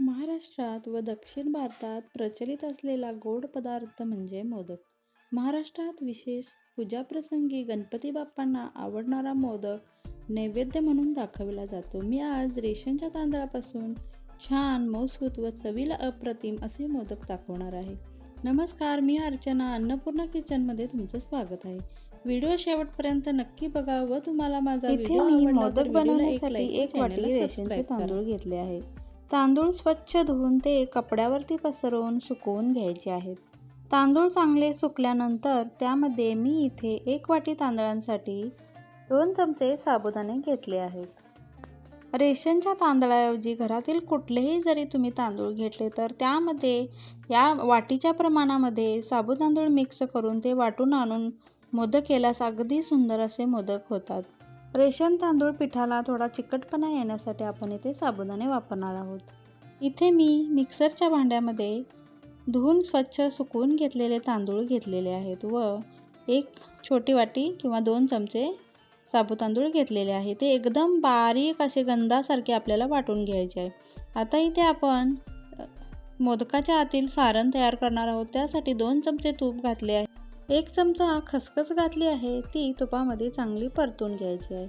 महाराष्ट्रात व दक्षिण भारतात प्रचलित असलेला गोड पदार्थ म्हणजे मोदक. महाराष्ट्रात विशेष पूजाप्रसंगी गणपती बाप्पांना आवडणारा मोदक नैवेद्य म्हणून दाखविला जातो. मी आज रेशनच्या तांदळापासून छान मऊसूत व चवीला अप्रतिम असे मोदक दाखवणार आहे. नमस्कार मी अर्चना अन्नपूर्णा किचनमध्ये तुमचं स्वागत आहे. व्हिडिओ शेवटपर्यंत नक्की बघा व तुम्हाला माझा इथे मी मोदक बनवण्यासाठी एक वाटी रेशनचे. तांदूळ घेतले आहेत तांदूळ स्वच्छ धुवून ते कपड्यावरती पसरवून सुकवून घ्यायचे आहेत. तांदूळ चांगले सुकल्यानंतर त्यामध्ये मी इथे एक वाटी तांदळांसाठी दोन चमचे साबुदाणे घेतले आहेत. रेशनच्या तांदळाऐवजी घरातील कुठलेही जरी तुम्ही तांदूळ घेतले तर त्यामध्ये या वाटीच्या प्रमाणामध्ये साबुतांदूळ मिक्स करून ते वाटून आणून मोदक केल्यास अगदी सुंदर असे मोदक होतात. रेशन तांदूळ पिठाला थोडा चिकटपणा येण्यासाठी आपण इथे साबुदाणे वापरणार आहोत. इथे मी मिक्सरच्या भांड्यामध्ये धुवून स्वच्छ सुकवून घेतलेले तांदूळ घेतलेले आहेत व एक छोटी वाटी किंवा दोन चमचे साबू तांदूळ घेतलेले आहे. ते एकदम बारीक असे गंधासारखे आपल्याला वाटून घ्यायचे आहे. आता इथे आपण मोदकाच्या आतील सारण तयार करणार आहोत. त्यासाठी दोन चमचे तूप घातले आहे. एक चमचा खसखस घातली आहे ती तुपामध्ये चांगली परतून घ्यायची आहे.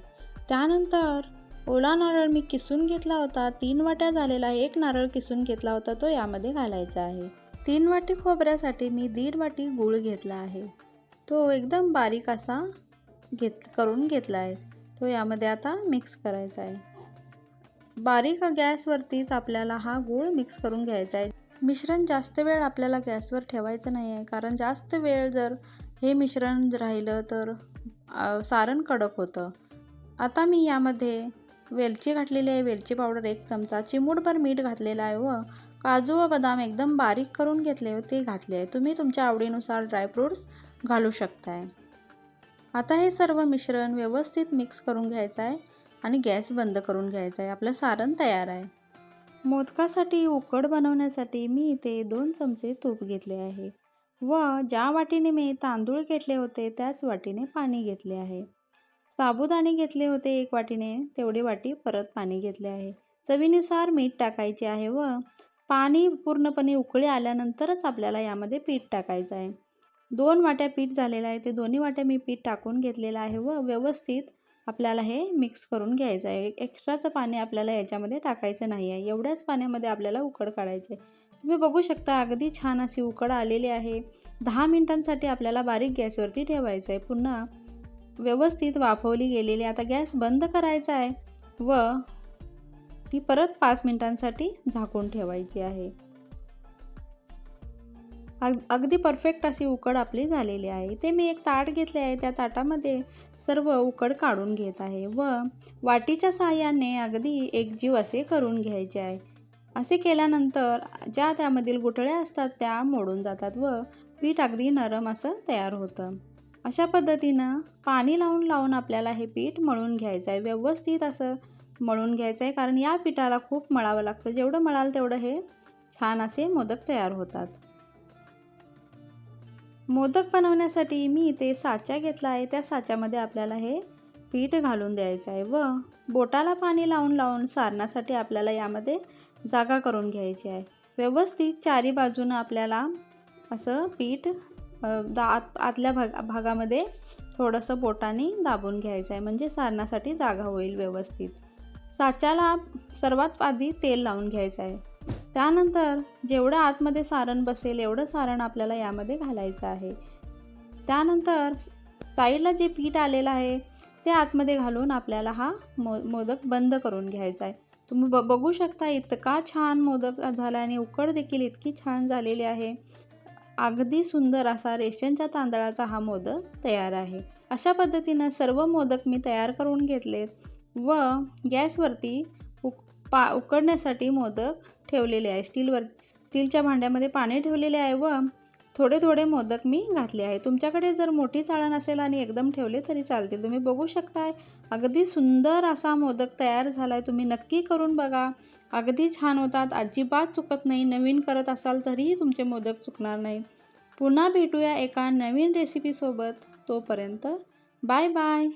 त्यानंतर ओला नारळ मी किसून घेतला होता. तीन वाट्या झालेला एक नारळ किसून घेतला होता तो यामध्ये घालायचा आहे. तीन वाटी खोबऱ्यासाठी मी दीड वाटी गूळ घेतला आहे. तो एकदम बारीक असा घेत करून घेतला आहे. तो यामध्ये आता मिक्स करायचा आहे. बारीक गॅसवरतीच आपल्याला हा गूळ मिक्स करून घ्यायचा आहे. मिश्रण जास्त वेळ आपल्याला गॅसवर ठेवायचं नाही आहे. कारण जास्त वेळ जर हे मिश्रण राहिलं तर सारण कडक होतं. आता मी यामध्ये वेलची घातलेली आहे. वेलची पावडर एक चमचा. चिमूटभर मीठ घातलेलं आहे व काजू व बदाम एकदम बारीक करून घेतले व ते घातले आहे. तुम्ही तुमच्या आवडीनुसार ड्रायफ्रूट्स घालू शकताय. आता हे सर्व मिश्रण व्यवस्थित मिक्स करून घ्यायचं आहे आणि गॅस बंद करून घ्यायचा आहे. आपलं सारण तयार आहे. मोदकासाठी उकड बनवण्यासाठी मी इथे दोन चमचे तूप घेतले आहे व ज्या वाटीने मी तांदूळ घेतले होते त्याच वाटीने पाणी घेतले आहे. साबुदाणे घेतले होते एक वाटीने तेवढी वाटी परत पाणी घेतले आहे. चवीनुसार मीठ टाकायचे आहे व पाणी पूर्णपणे उकळी आल्यानंतरच आपल्याला यामध्ये पीठ टाकायचं आहे. दोन वाट्या पीठ झालेलं आहे ते दोन्ही वाट्या मी पीठ टाकून घेतलेलं आहे व व्यवस्थित आपल्याला हे मिक्स करून घ्यायचं आहे. एक्स्ट्राचं पाणी आपल्याला याच्यामध्ये टाकायचं नाही आहे. एवढ्याच पाण्यामध्ये आपल्याला उकड काढायची आहे. तुम्ही बघू शकता अगदी छान अशी उकड आलेली आहे. दहा मिनिटांसाठी आपल्याला बारीक गॅसवरती ठेवायचं आहे. पुन्हा व्यवस्थित वाफवली गेलेली आता गॅस बंद करायचा आहे व ती परत पाच मिनिटांसाठी झाकून ठेवायची आहे. अग अगदी परफेक्ट अशी उकड आपली झालेली आहे. इथे मी एक ताट घेतले आहे त्या ताटामध्ये सर्व उकड काढून घेत आहे व वाटीच्या साहाय्याने अगदी एकजीव असे करून घ्यायचे आहे. असे केल्यानंतर ज्या त्यामधील गुठळ्या असतात त्या मोडून जातात व पीठ अगदी नरम असं तयार होतं. अशा पद्धतीनं पाणी लावून लावून आपल्याला हे पीठ मळून घ्यायचं आहे. व्यवस्थित असं मळून घ्यायचं आहे कारण या पिठाला खूप मळावं लागतं. जेवढं मळाल तेवढं हे छान असे मोदक तयार होतात. मोदक बनवण्यासाठी मी इथे साचा घेतला आहे. त्या साच्यामध्ये आपल्याला हे पीठ घालून द्यायचं आहे व बोटाला पाणी लावून लावून सारण्यासाठी आपल्याला यामध्ये जागा करून घ्यायची आहे. व्यवस्थित चारी बाजूनं आपल्याला असं पीठ दा आत आतल्या भाग भागामध्ये थोडंसं बोटाने दाबून घ्यायचं आहे. म्हणजे सारण्यासाठी जागा होईल व्यवस्थित. साच्याला सर्वात आधी तेल लावून घ्यायचं आहे. त्यानंतर जेवढं आतमध्ये सारण बसेल एवढं सारण आपल्याला यामध्ये घालायचं आहे. त्यानंतर साईडला जे पीठ आलेलं आहे ते आतमध्ये घालून आपल्याला हा मो मोदक बंद करून घ्यायचा आहे. तुम्ही ब बघू शकता इतका छान मोदक झाला आणि उकड देखील इतकी छान झालेली आहे. अगदी सुंदर असा रेशनच्या तांदळाचा हा मोदक तयार आहे. अशा पद्धतीनं सर्व मोदक मी तयार करून घेतलेत व गॅसवरती उक पा उकडण्यासाठी मोदक ठेवलेले आहे. स्टीलवर स्टीलच्या भांड्यामध्ये पाणी ठेवलेले आहे व थोडे थोडे मोदक मी घातले आहे. तुमच्याकडे जर मोठी चाळण असेल आणि एकदम ठेवले तरी चालतील. तुम्ही बघू शकताय अगदी सुंदर असा मोदक तयार झाला आहे तुम्ही नक्की करून बघा. अगदी छान होतात. अजिबात चुकत नाही. नवीन करत असाल तरीही तुमचे मोदक चुकणार नाहीत. पुन्हा भेटूया एका नवीन रेसिपीसोबत तोपर्यंत बाय बाय.